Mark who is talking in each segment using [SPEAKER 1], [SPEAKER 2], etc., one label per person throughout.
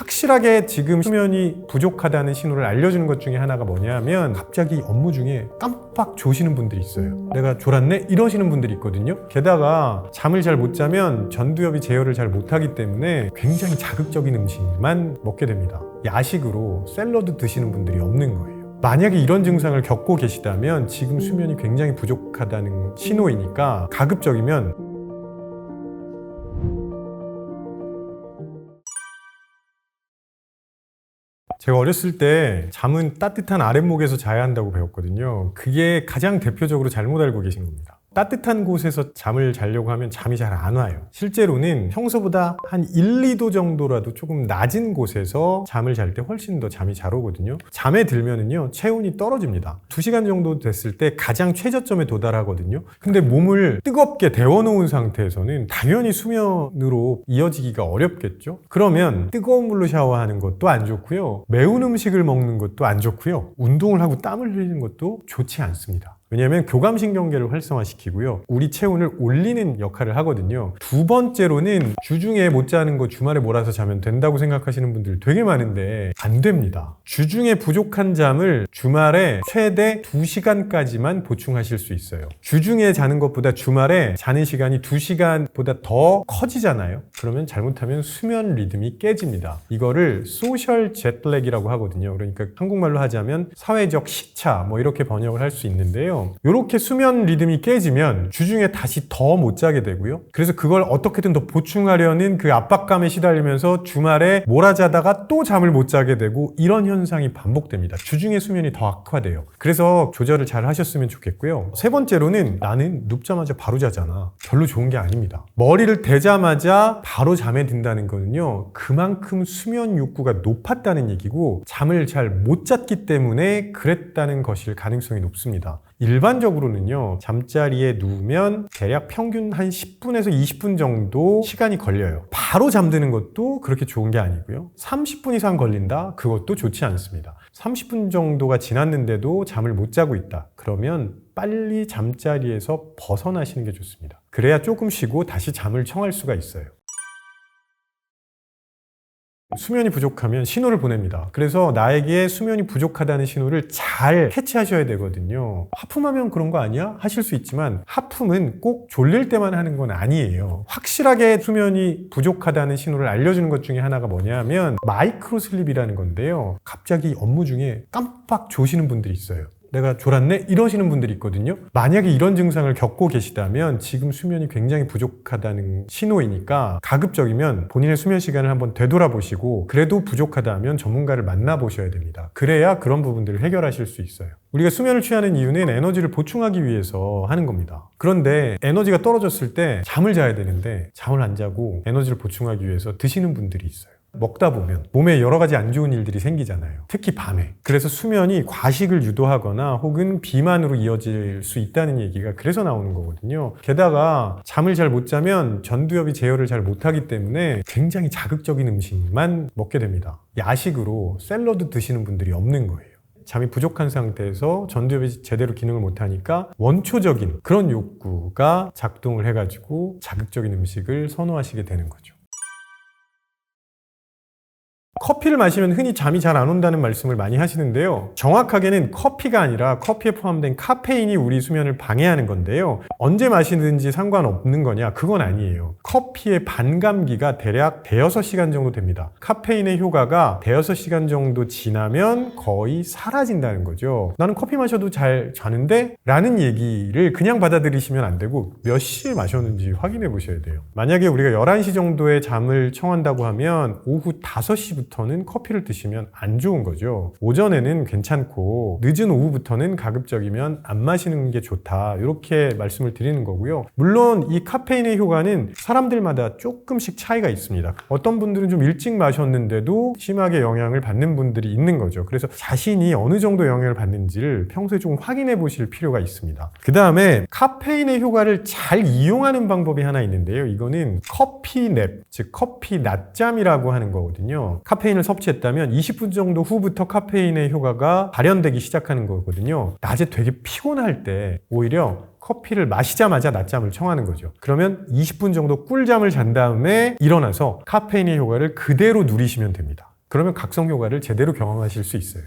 [SPEAKER 1] 확실하게 지금 수면이 부족하다는 신호를 알려주는 것 중에 하나가 뭐냐면 갑자기 업무 중에 깜빡 조시는 분들이 있어요. 내가 졸았네? 이러시는 분들이 있거든요. 게다가 잠을 잘 못 자면 전두엽이 제어를 잘 못하기 때문에 굉장히 자극적인 음식만 먹게 됩니다. 야식으로 샐러드 드시는 분들이 없는 거예요. 만약에 이런 증상을 겪고 계시다면 지금 수면이 굉장히 부족하다는 신호이니까 가급적이면 제가 어렸을 때 잠은 따뜻한 아랫목에서 자야 한다고 배웠거든요. 그게 가장 대표적으로 잘못 알고 계신 겁니다. 따뜻한 곳에서 잠을 자려고 하면 잠이 잘 안 와요. 실제로는 평소보다 한 1, 2도 정도라도 조금 낮은 곳에서 잠을 잘 때 훨씬 더 잠이 잘 오거든요. 잠에 들면은요, 체온이 떨어집니다. 2시간 정도 됐을 때 가장 최저점에 도달하거든요. 근데 몸을 뜨겁게 데워놓은 상태에서는 당연히 수면으로 이어지기가 어렵겠죠? 그러면 뜨거운 물로 샤워하는 것도 안 좋고요. 매운 음식을 먹는 것도 안 좋고요. 운동을 하고 땀을 흘리는 것도 좋지 않습니다. 왜냐하면 교감신경계를 활성화시키고요. 우리 체온을 올리는 역할을 하거든요. 두 번째로는 주중에 못 자는 거 주말에 몰아서 자면 된다고 생각하시는 분들 되게 많은데 안 됩니다. 주중에 부족한 잠을 주말에 최대 2시간까지만 보충하실 수 있어요. 주중에 자는 것보다 주말에 자는 시간이 2시간보다 더 커지잖아요. 그러면 잘못하면 수면 리듬이 깨집니다. 이거를 소셜 제트렉이라고 하거든요. 그러니까 한국말로 하자면 사회적 시차 뭐 이렇게 번역을 할 수 있는데요. 이렇게 수면 리듬이 깨지면 주중에 다시 더 못 자게 되고요. 그래서 그걸 어떻게든 더 보충하려는 그 압박감에 시달리면서 주말에 몰아자다가 또 잠을 못 자게 되고 이런 현상이 반복됩니다. 주중에 수면이 더 악화돼요. 그래서 조절을 잘 하셨으면 좋겠고요. 세 번째로는 나는 눕자마자 바로 자잖아. 별로 좋은 게 아닙니다. 머리를 대자마자 바로 잠에 든다는 거는요. 그만큼 수면 욕구가 높았다는 얘기고 잠을 잘 못 잤기 때문에 그랬다는 것일 가능성이 높습니다. 일반적으로는요, 잠자리에 누우면 대략 평균 한 10분에서 20분 정도 시간이 걸려요. 바로 잠드는 것도 그렇게 좋은 게 아니고요. 30분 이상 걸린다? 그것도 좋지 않습니다. 30분 정도가 지났는데도 잠을 못 자고 있다. 그러면 빨리 잠자리에서 벗어나시는 게 좋습니다. 그래야 조금 쉬고 다시 잠을 청할 수가 있어요. 수면이 부족하면 신호를 보냅니다. 그래서 나에게 수면이 부족하다는 신호를 잘 캐치하셔야 되거든요. 하품하면 그런 거 아니야? 하실 수 있지만 하품은 꼭 졸릴 때만 하는 건 아니에요. 확실하게 수면이 부족하다는 신호를 알려주는 것 중에 하나가 뭐냐면 마이크로 슬립이라는 건데요. 갑자기 업무 중에 깜빡 조시는 분들이 있어요. 내가 졸았네? 이러시는 분들이 있거든요. 만약에 이런 증상을 겪고 계시다면 지금 수면이 굉장히 부족하다는 신호이니까 가급적이면 본인의 수면 시간을 한번 되돌아보시고 그래도 부족하다면 전문가를 만나보셔야 됩니다. 그래야 그런 부분들을 해결하실 수 있어요. 우리가 수면을 취하는 이유는 에너지를 보충하기 위해서 하는 겁니다. 그런데 에너지가 떨어졌을 때 잠을 자야 되는데 잠을 안 자고 에너지를 보충하기 위해서 드시는 분들이 있어요. 먹다 보면 몸에 여러 가지 안 좋은 일들이 생기잖아요. 특히 밤에. 그래서 수면이 과식을 유도하거나 혹은 비만으로 이어질 수 있다는 얘기가 그래서 나오는 거거든요. 게다가 잠을 잘 못 자면 전두엽이 제어를 잘 못하기 때문에 굉장히 자극적인 음식만 먹게 됩니다. 야식으로 샐러드 드시는 분들이 없는 거예요. 잠이 부족한 상태에서 전두엽이 제대로 기능을 못하니까 원초적인 그런 욕구가 작동을 해가지고 자극적인 음식을 선호하시게 되는 거죠. 커피를 마시면 흔히 잠이 잘 안 온다는 말씀을 많이 하시는데요. 정확하게는 커피가 아니라 커피에 포함된 카페인이 우리 수면을 방해하는 건데요. 언제 마시든지 상관없는 거냐? 그건 아니에요. 커피의 반감기가 대략 대여섯 시간 정도 됩니다. 카페인의 효과가 대여섯 시간 정도 지나면 거의 사라진다는 거죠. 나는 커피 마셔도 잘 자는데? 라는 얘기를 그냥 받아들이시면 안 되고 몇 시에 마셨는지 확인해 보셔야 돼요. 만약에 우리가 11시 정도에 잠을 청한다고 하면 오후 5시부터 오후부터는 커피를 드시면 안 좋은 거죠. 오전에는 괜찮고 늦은 오후부터는 가급적이면 안 마시는 게 좋다. 이렇게 말씀을 드리는 거고요. 물론 이 카페인의 효과는 사람들마다 조금씩 차이가 있습니다. 어떤 분들은 좀 일찍 마셨는데도 심하게 영향을 받는 분들이 있는 거죠. 그래서 자신이 어느 정도 영향을 받는지를 평소에 좀 확인해 보실 필요가 있습니다. 그 다음에 카페인의 효과를 잘 이용하는 방법이 하나 있는데요. 이거는 커피 냅, 즉 커피 낮잠이라고 하는 거거든요. 카페인을 섭취했다면 20분 정도 후부터 카페인의 효과가 발현되기 시작하는 거거든요. 낮에 되게 피곤할 때 오히려 커피를 마시자마자 낮잠을 청하는 거죠. 그러면 20분 정도 꿀잠을 잔 다음에 일어나서 카페인의 효과를 그대로 누리시면 됩니다. 그러면 각성 효과를 제대로 경험하실 수 있어요.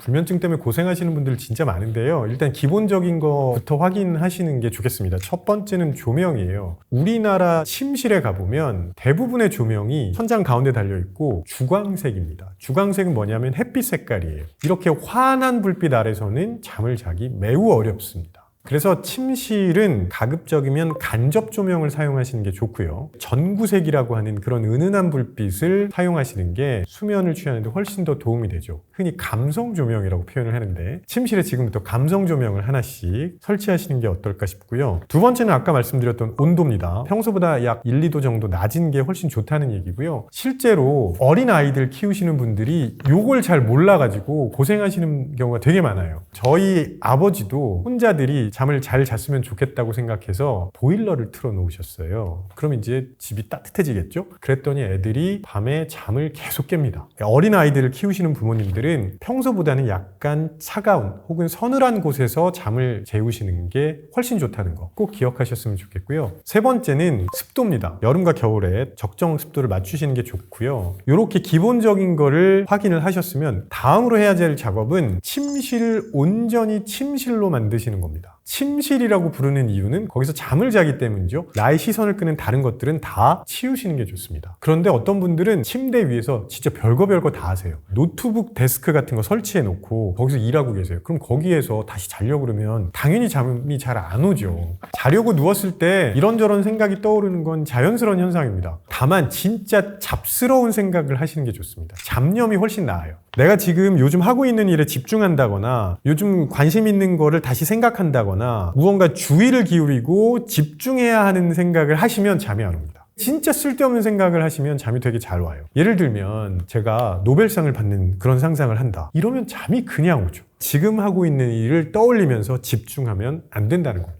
[SPEAKER 1] 불면증 때문에 고생하시는 분들 진짜 많은데요. 일단 기본적인 거부터 확인하시는 게 좋겠습니다. 첫 번째는 조명이에요. 우리나라 침실에 가보면 대부분의 조명이 천장 가운데 달려있고 주광색입니다. 주광색은 뭐냐면 햇빛 색깔이에요. 이렇게 환한 불빛 아래서는 잠을 자기 매우 어렵습니다. 그래서 침실은 가급적이면 간접 조명을 사용하시는 게 좋고요. 전구색이라고 하는 그런 은은한 불빛을 사용하시는 게 수면을 취하는데 훨씬 더 도움이 되죠. 흔히 감성 조명이라고 표현을 하는데 침실에 지금부터 감성 조명을 하나씩 설치하시는 게 어떨까 싶고요. 두 번째는 아까 말씀드렸던 온도입니다. 평소보다 약 1, 2도 정도 낮은 게 훨씬 좋다는 얘기고요. 실제로 어린 아이들 키우시는 분들이 요걸 잘 몰라가지고 고생하시는 경우가 되게 많아요. 저희 아버지도 혼자들이 잠을 잘 잤으면 좋겠다고 생각해서 보일러를 틀어 놓으셨어요. 그럼 이제 집이 따뜻해지겠죠? 그랬더니 애들이 밤에 잠을 계속 깹니다. 어린 아이들을 키우시는 부모님들은 평소보다는 약간 차가운 혹은 서늘한 곳에서 잠을 재우시는 게 훨씬 좋다는 거 꼭 기억하셨으면 좋겠고요. 세 번째는 습도입니다. 여름과 겨울에 적정 습도를 맞추시는 게 좋고요. 이렇게 기본적인 거를 확인을 하셨으면 다음으로 해야 될 작업은 침실을 온전히 침실로 만드시는 겁니다. 침실이라고 부르는 이유는 거기서 잠을 자기 때문이죠. 나의 시선을 끄는 다른 것들은 다 치우시는 게 좋습니다. 그런데 어떤 분들은 침대 위에서 진짜 별거 별거 다 하세요. 노트북 데스크 같은 거 설치해 놓고 거기서 일하고 계세요. 그럼 거기에서 다시 자려고 그러면 당연히 잠이 잘 안 오죠. 자려고 누웠을 때 이런저런 생각이 떠오르는 건 자연스러운 현상입니다. 다만 진짜 잡스러운 생각을 하시는 게 좋습니다. 잡념이 훨씬 나아요. 내가 지금 요즘 하고 있는 일에 집중한다거나 요즘 관심 있는 거를 다시 생각한다거나 무언가 주의를 기울이고 집중해야 하는 생각을 하시면 잠이 안 옵니다. 진짜 쓸데없는 생각을 하시면 잠이 되게 잘 와요. 예를 들면 제가 노벨상을 받는 그런 상상을 한다. 이러면 잠이 그냥 오죠. 지금 하고 있는 일을 떠올리면서 집중하면 안 된다는 겁니다.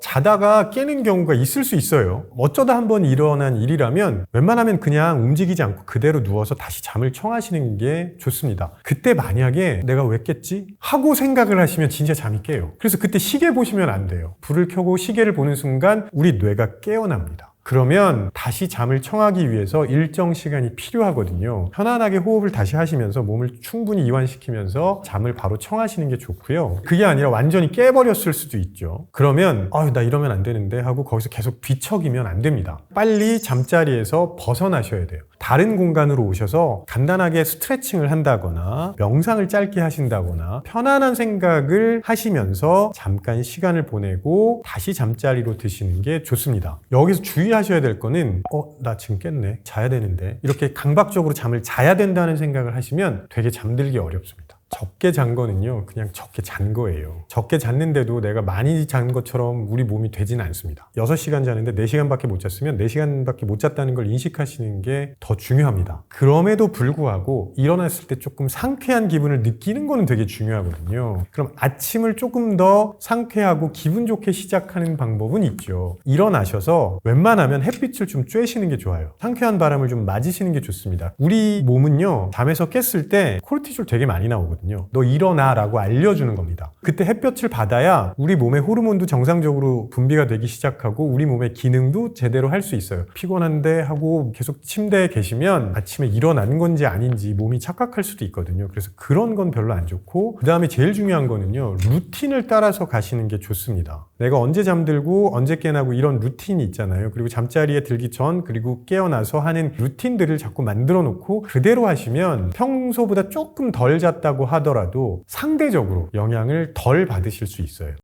[SPEAKER 1] 자다가 깨는 경우가 있을 수 있어요. 어쩌다 한번 일어난 일이라면 웬만하면 그냥 움직이지 않고 그대로 누워서 다시 잠을 청하시는 게 좋습니다. 그때 만약에 내가 왜 깼지? 하고 생각을 하시면 진짜 잠이 깨요. 그래서 그때 시계 보시면 안 돼요. 불을 켜고 시계를 보는 순간 우리 뇌가 깨어납니다. 그러면 다시 잠을 청하기 위해서 일정 시간이 필요하거든요. 편안하게 호흡을 다시 하시면서 몸을 충분히 이완시키면서 잠을 바로 청하시는 게 좋고요. 그게 아니라 완전히 깨버렸을 수도 있죠. 그러면 아유 나 이러면 안 되는데 하고 거기서 계속 뒤척이면 안 됩니다. 빨리 잠자리에서 벗어나셔야 돼요. 다른 공간으로 오셔서 간단하게 스트레칭을 한다거나 명상을 짧게 하신다거나 편안한 생각을 하시면서 잠깐 시간을 보내고 다시 잠자리로 드시는 게 좋습니다. 여기서 주의하셔야 될 거는 어, 나 지금 깼네. 자야 되는데. 이렇게 강박적으로 잠을 자야 된다는 생각을 하시면 되게 잠들기 어렵습니다. 적게 잔 거는요, 그냥 적게 잔 거예요. 적게 잤는데도 내가 많이 잔 것처럼 우리 몸이 되지는 않습니다. 6시간 자는데 4시간밖에 못 잤으면 4시간밖에 못 잤다는 걸 인식하시는 게 더 중요합니다. 그럼에도 불구하고 일어났을 때 조금 상쾌한 기분을 느끼는 거는 되게 중요하거든요. 그럼 아침을 조금 더 상쾌하고 기분 좋게 시작하는 방법은 있죠. 일어나셔서 웬만하면 햇빛을 좀 쬐시는 게 좋아요. 상쾌한 바람을 좀 맞으시는 게 좋습니다. 우리 몸은요, 잠에서 깼을 때 코르티졸 되게 많이 나오거든요. 거거든요. 너 일어나라고 알려주는 겁니다. 그때 햇볕을 받아야 우리 몸의 호르몬도 정상적으로 분비가 되기 시작하고 우리 몸의 기능도 제대로 할 수 있어요. 피곤한데 하고 계속 침대에 계시면 아침에 일어나는 건지 아닌지 몸이 착각할 수도 있거든요. 그래서 그런 건 별로 안 좋고 그 다음에 제일 중요한 거는요. 루틴을 따라서 가시는 게 좋습니다. 내가 언제 잠들고 언제 깨나고 이런 루틴이 있잖아요. 그리고 잠자리에 들기 전 그리고 깨어나서 하는 루틴들을 자꾸 만들어 놓고 그대로 하시면 평소보다 조금 덜 잤다고 하더라도 상대적으로 영향을 덜 받으실 수 있어요.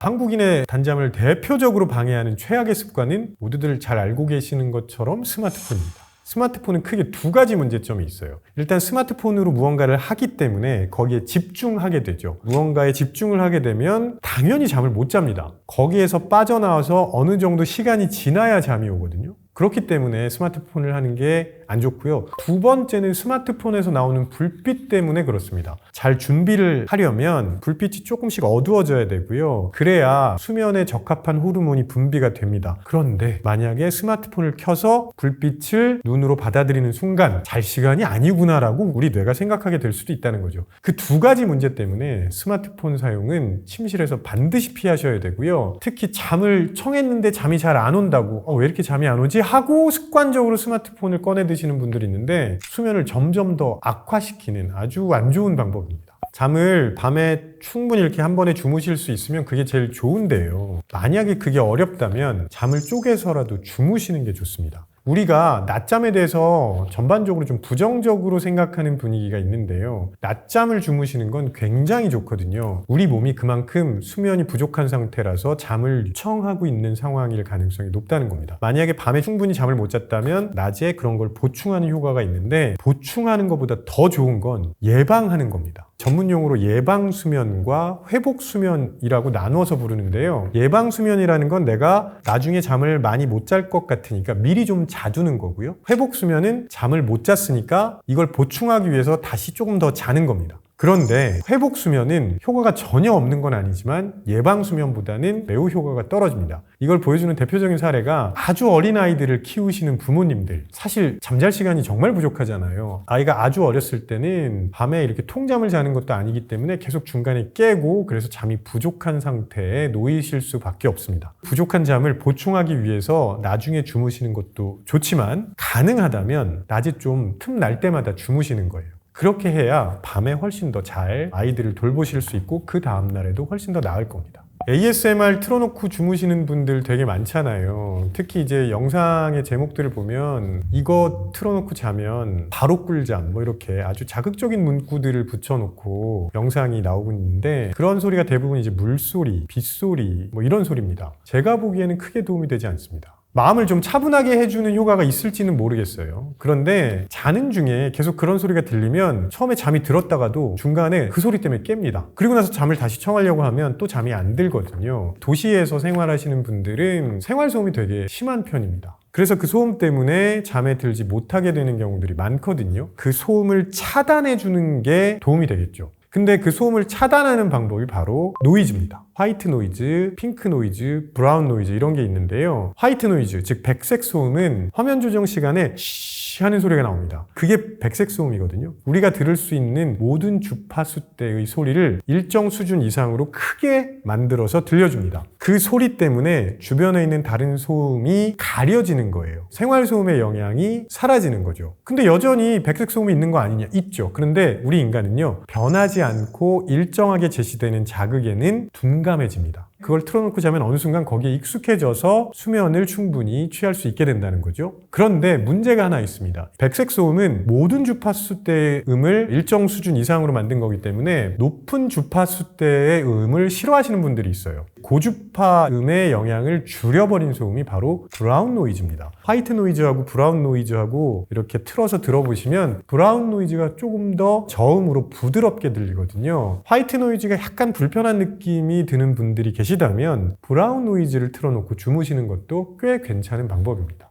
[SPEAKER 1] 한국인의 단잠을 대표적으로 방해하는 최악의 습관은 모두들 잘 알고 계시는 것처럼 스마트폰입니다. 스마트폰은 크게 두 가지 문제점이 있어요. 일단 스마트폰으로 무언가를 하기 때문에 거기에 집중하게 되죠. 무언가에 집중을 하게 되면 당연히 잠을 못 잡니다. 거기에서 빠져나와서 어느 정도 시간이 지나야 잠이 오거든요. 그렇기 때문에 스마트폰을 하는 게 안 좋고요. 두 번째는 스마트폰에서 나오는 불빛 때문에 그렇습니다. 잘 준비를 하려면 불빛이 조금씩 어두워져야 되고요. 그래야 수면에 적합한 호르몬이 분비가 됩니다. 그런데 만약에 스마트폰을 켜서 불빛을 눈으로 받아들이는 순간 잘 시간이 아니구나라고 우리 뇌가 생각하게 될 수도 있다는 거죠. 그 두 가지 문제 때문에 스마트폰 사용은 침실에서 반드시 피하셔야 되고요. 특히 잠을 청했는데 잠이 잘 안 온다고 어, 왜 이렇게 잠이 안 오지 하고 습관적으로 스마트폰을 꺼내 드시는 분들이 있는데 수면을 점점 더 악화시키는 아주 안 좋은 방법입니다. 잠을 밤에 충분히 이렇게 한 번에 주무실 수 있으면 그게 제일 좋은데요. 만약에 그게 어렵다면 잠을 쪼개서라도 주무시는 게 좋습니다. 우리가 낮잠에 대해서 전반적으로 좀 부정적으로 생각하는 분위기가 있는데요. 낮잠을 주무시는 건 굉장히 좋거든요. 우리 몸이 그만큼 수면이 부족한 상태라서 잠을 청하고 있는 상황일 가능성이 높다는 겁니다. 만약에 밤에 충분히 잠을 못 잤다면 낮에 그런 걸 보충하는 효과가 있는데 보충하는 것보다 더 좋은 건 예방하는 겁니다. 전문 용어로 예방 수면과 회복 수면이라고 나누어서 부르는데요. 예방 수면이라는 건 내가 나중에 잠을 많이 못 잘 것 같으니까 미리 좀 자두는 거고요. 회복 수면은 잠을 못 잤으니까 이걸 보충하기 위해서 다시 조금 더 자는 겁니다. 그런데 회복 수면은 효과가 전혀 없는 건 아니지만 예방 수면보다는 매우 효과가 떨어집니다. 이걸 보여주는 대표적인 사례가 아주 어린 아이들을 키우시는 부모님들. 사실 잠잘 시간이 정말 부족하잖아요. 아이가 아주 어렸을 때는 밤에 이렇게 통잠을 자는 것도 아니기 때문에 계속 중간에 깨고 그래서 잠이 부족한 상태에 놓이실 수밖에 없습니다. 부족한 잠을 보충하기 위해서 나중에 주무시는 것도 좋지만 가능하다면 낮에 좀 틈 날 때마다 주무시는 거예요. 그렇게 해야 밤에 훨씬 더 잘 아이들을 돌보실 수 있고 그 다음날에도 훨씬 더 나을 겁니다. ASMR 틀어놓고 주무시는 분들 되게 많잖아요. 특히 이제 영상의 제목들을 보면 이거 틀어놓고 자면 바로 꿀잠 뭐 이렇게 아주 자극적인 문구들을 붙여놓고 영상이 나오고 있는데 그런 소리가 대부분 이제 물소리, 빗소리 뭐 이런 소리입니다. 제가 보기에는 크게 도움이 되지 않습니다. 마음을 좀 차분하게 해주는 효과가 있을지는 모르겠어요. 그런데 자는 중에 계속 그런 소리가 들리면 처음에 잠이 들었다가도 중간에 그 소리 때문에 깹니다. 그리고 나서 잠을 다시 청하려고 하면 또 잠이 안 들거든요. 도시에서 생활하시는 분들은 생활 소음이 되게 심한 편입니다. 그래서 그 소음 때문에 잠에 들지 못하게 되는 경우들이 많거든요. 그 소음을 차단해 주는 게 도움이 되겠죠. 근데 그 소음을 차단하는 방법이 바로 노이즈입니다. 화이트 노이즈, 핑크 노이즈, 브라운 노이즈 이런 게 있는데요. 화이트 노이즈, 즉 백색 소음은 화면 조정 시간에 쉬 하는 소리가 나옵니다. 그게 백색 소음이거든요. 우리가 들을 수 있는 모든 주파수 대의 소리를 일정 수준 이상으로 크게 만들어서 들려줍니다. 그 소리 때문에 주변에 있는 다른 소음이 가려지는 거예요. 생활 소음의 영향이 사라지는 거죠. 근데 여전히 백색 소음이 있는 거 아니냐? 있죠. 그런데 우리 인간은요, 변하지 않고 일정하게 제시되는 자극에는 둔 감해집니다. 그걸 틀어놓고 자면 어느 순간 거기에 익숙해져서 수면을 충분히 취할 수 있게 된다는 거죠. 그런데 문제가 하나 있습니다. 백색 소음은 모든 주파수 대의 음을 일정 수준 이상으로 만든 거기 때문에 높은 주파수 대의 음을 싫어하시는 분들이 있어요. 고주파 음의 영향을 줄여버린 소음이 바로 브라운 노이즈입니다. 화이트 노이즈하고 브라운 노이즈하고 이렇게 틀어서 들어보시면 브라운 노이즈가 조금 더 저음으로 부드럽게 들리거든요. 화이트 노이즈가 약간 불편한 느낌이 드는 분들이 계시다면 브라운 노이즈를 틀어놓고 주무시는 것도 꽤 괜찮은 방법입니다.